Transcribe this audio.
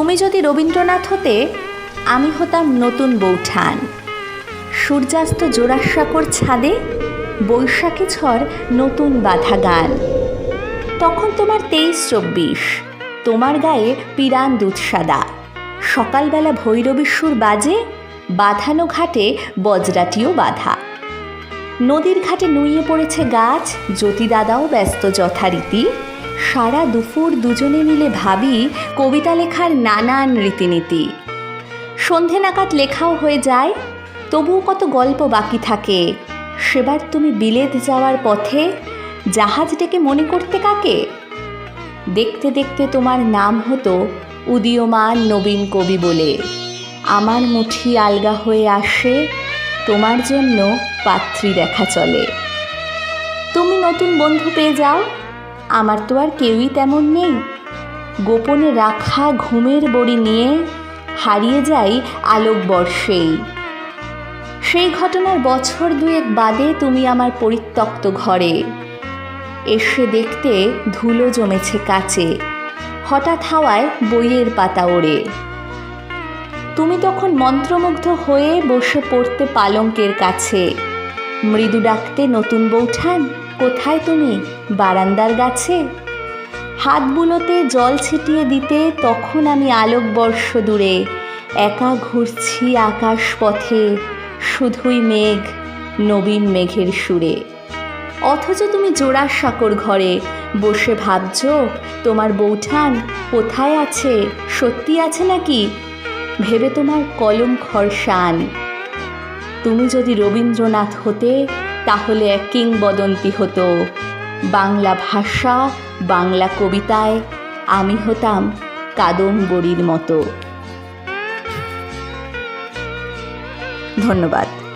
তুমি যদি রবীন্দ্রনাথ হতে, আমি হতাম নতুন বৌঠান। সূর্যাস্ত জোড়াসাঁকোর ছাদে বৈশাখী ঝড় নতুন বাধা গান তখন তোমার তেইশ চব্বিশ, তোমার গায়ে পিরান দুধ সাদা। সকালবেলা ভৈরবীর সুর বাজে, বাঁধানো ঘাটে বজরাটিও বাধা। নদীর ঘাটে নুইয়ে পড়েছে গাছ, জ্যোতিদাদাও ব্যস্ত যথারীতি। সারা দুপুর দুজনে মিলে ভাবি কবিতা লেখার নানান রীতিনীতি। সন্ধে নাগাদ লেখাও হয়ে যায়, তবুও কত গল্প বাকি থাকে। সেবার তুমি বিলেত যাওয়ার পথে জাহাজ ডেকে মনে করতে কাকে? দেখতে দেখতে তোমার নাম হতো উদীয়মান নবীন কবি বলে। আমার মুঠি আলগা হয়ে আসে, তোমার জন্য পাত্রী দেখা চলে। তুমি নতুন বন্ধু পেয়ে যাও আমার তো আর কেউই তেমন নেই। গোপনে রাখা ঘুমের বড়ি নিয়ে হারিয়ে যাই আলোক বর্ষেই সেই ঘটনার বছর দুয়েক বাদে তুমি আমার পরিত্যক্ত ঘরে। এসে দেখতে ধুলো জমেছে কাচে, হঠাৎ হাওয়ায় বইয়ের পাতা ওড়ে। তুমি তখন মন্ত্রমুগ্ধ হয়ে বসে পড়তে পালঙ্কের কাছে। মৃদু ডাকতে নতুন বৌঠান কোথায় তুমি? বারান্দার গাছে? হাত বুলোতে জল ছিটিয়ে দিতে তখন আমি আলোকবর্ষ দূরে, একা ঘুরছি আকাশ পথে শুধুই মেঘ, নবীন মেঘের সুরে। অথচ তুমি জোড়ার সাঁকর ঘরে, বসে ভাবছ তোমার বৌঠান কোথায় আছে? সত্যি আছে নাকি? ভেবে তোমার কলম খরসান তুমি যদি রবীন্দ্রনাথ হতে তাহলে এক কিংবদন্তি হতো। বাংলা ভাষা বাংলা কবিতায় আমি হতাম কাদম্বরীর মতো। ধন্যবাদ।